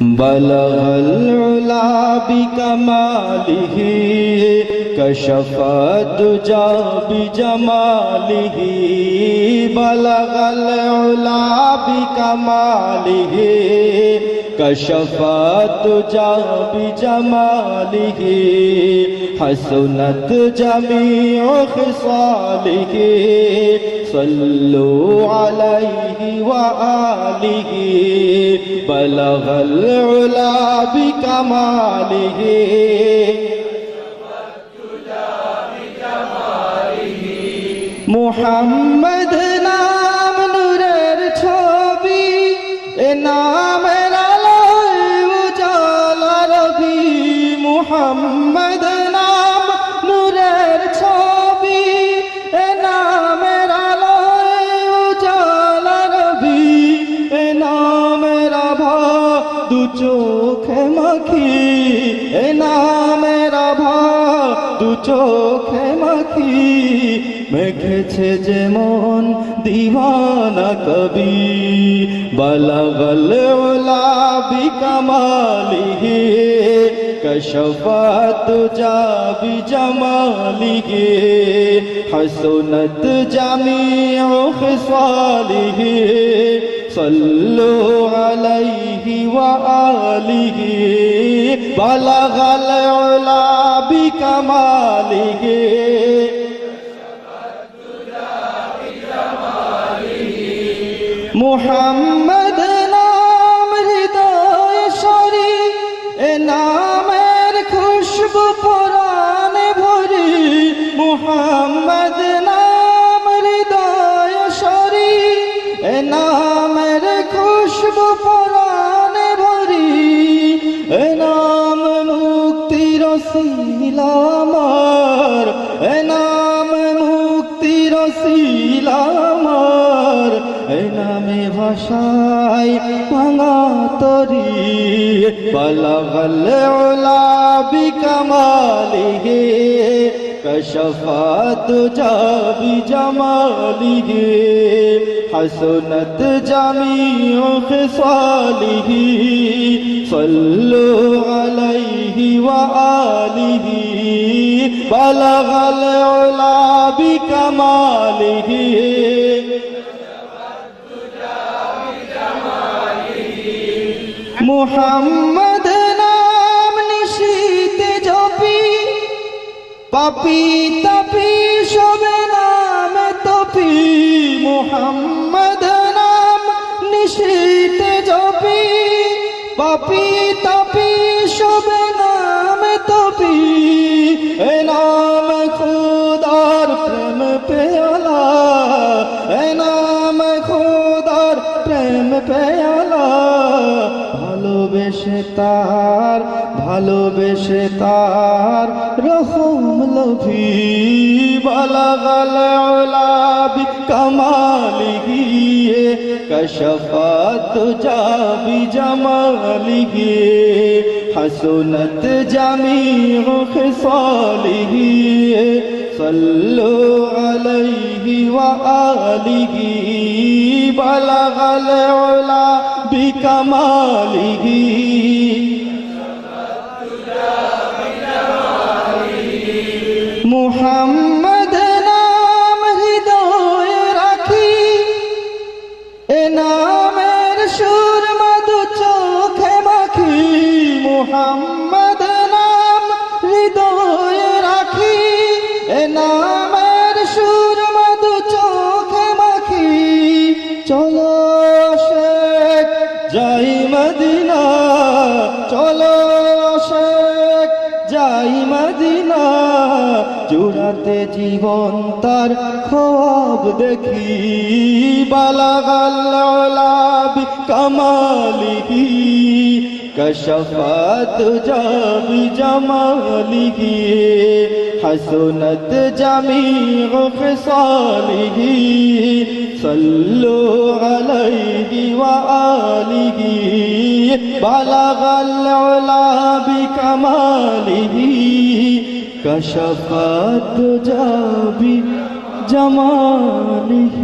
بلغ العلا بکماله کشف الدجا بجماله بلغ العلا بکماله کشفا تجا ہی، حسنت جمیع جميع خصاله صلوا عليه وآله بلغ العلا بی کمالی ہی۔ محمد نام نورر چھوبی، اے نام দু চোখে মাখি, এ নামের আভা দু চোখে মাখি। মেখেছে যেমন দিওয়ানা কবি, বলগল ওলা বিকমালিহি কশফাত জাবি জামালিহি হাসনাত জামিউ খিসালিহি صلوا عليه وآله بلغ العلا بكماله মোহাম্মদ নাম হৃদয় সরি এ নামের খুশবু পুরাণে ভরি মোহাম্মদ নাম হৃদয় সরি এ নামের রসিলামার নাম মুক্তি রসিলামার নামে ভাষায় ভাঙা তরি পালাগল ওলা বিকমালিহে কশফাত জাবি জমালিহে হাসনত জামি ও খেসালিহি صلوا عليه وآله بلغ العلا بكماله মোহাম্মদ নাম নিশীতে জপি পাপি তাপি সবে নাম তপি মোহাম্মদ নাম নিশীতে জপি পাপি তাপি সবে নাম তপি। এ নাম খুদার প্রেম পেয়ালা। এ নাম খুদার প্রেম পেয়ালা। ভালোবেসে তার ভালোবেসে তার রহম লভি। বালাগাল ওলাবি কামালি গিয়ে كشفات بجماله حسنت جميع خصاله. صلوا عليه وآله بلغ العلا بكماله. محمد নামের সুর মধু চোখে মাখি মোহাম্মদ জোড়াতে জীবন তার খোয়াব দেখি বালাগাল্লাব কামালিহি কশফাত জাবি জামালিহি حسنت جميع خصاله صلوا عليه وآله بلغ العلا بكماله كشفت جابي جماله